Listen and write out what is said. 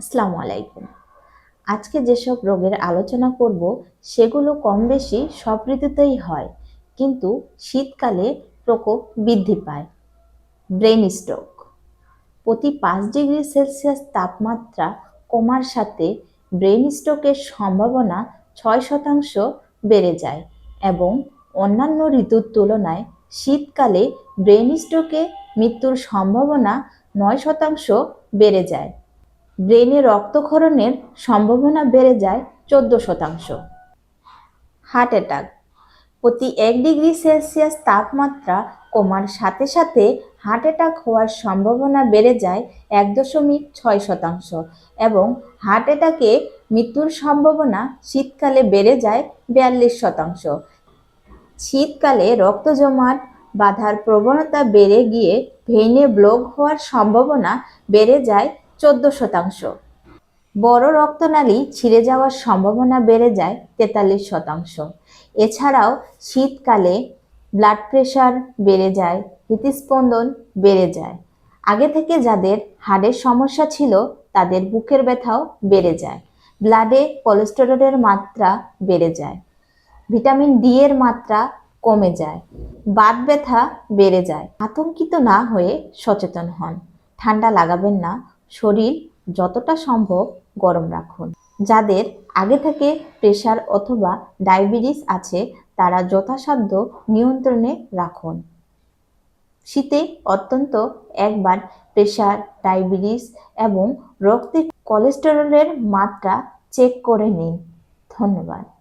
আসসালামু আলাইকুম। আজকে যেসব রোগের আলোচনা করব, সেগুলো কম বেশি সব ঋতুতেই হয়, কিন্তু শীতকালে প্রকোপ বৃদ্ধি পায়। Brain stroke. প্রতি পাঁচ ডিগ্রি সেলসিয়াস তাপমাত্রা কমার সাথে ব্রেন স্ট্রোকের সম্ভাবনা ছয় শতাংশ বেড়ে যায় এবং অন্যান্য ঋতুর তুলনায় শীতকালে ব্রেন স্ট্রোকে মৃত্যুর সম্ভাবনা নয় শতাংশ বেড়ে যায়। ব্রেনে রক্তক্ষরণের সম্ভাবনা বেড়ে যায় চোদ্দ শতাংশ। Heart attack. প্রতি এক ডিগ্রি সেলসিয়াস তাপমাত্রা কমার সাথে সাথে হার্ট অ্যাটাক হওয়ার সম্ভাবনা বেড়ে যায় এক দশমিক ছয় শতাংশ এবং হার্ট অ্যাটাকে মৃত্যুর সম্ভাবনা শীতকালে বেড়ে যায় বিয়াল্লিশ শতাংশ। শীতকালে রক্ত জমাট, বাঁধার প্রবণতা বেড়ে গিয়ে ভেইনে ব্লক হওয়ার সম্ভাবনা বেড়ে যায় চোদ্দ শতাংশ। বড় রক্তনালী ছিঁড়ে যাওয়ার সম্ভাবনা বেড়ে যায় তেতাল্লিশ শতাংশ। এছাড়াও শীতকালে ব্লাড প্রেশার বেড়ে যায়, হৃদস্পন্দন বেড়ে যায়। আগে থেকে যাদের হাড়ের সমস্যা ছিল, তাদের বুকের ব্যথাও বেড়ে যায়। ব্লাডে কোলেস্টেরলের মাত্রা বেড়ে যায়। ভিটামিন ডি এর মাত্রা কমে যায়। বাত ব্যথা বেড়ে যায়। আতঙ্কিত না হয়ে সচেতন হন। ঠান্ডা লাগাবেন না। শরীর যতটা সম্ভব গরম রাখুন। যাদের আগে থেকে প্রেশার অথবা ডায়াবেটিস আছে, তারা যথাসাধ্য নিয়ন্ত্রণে রাখুন। শীতে অত্যন্ত একবার প্রেশার ডায়াবেটিস এবং রক্তে কোলেস্টেরলের মাত্রা চেক করে নিন। ধন্যবাদ।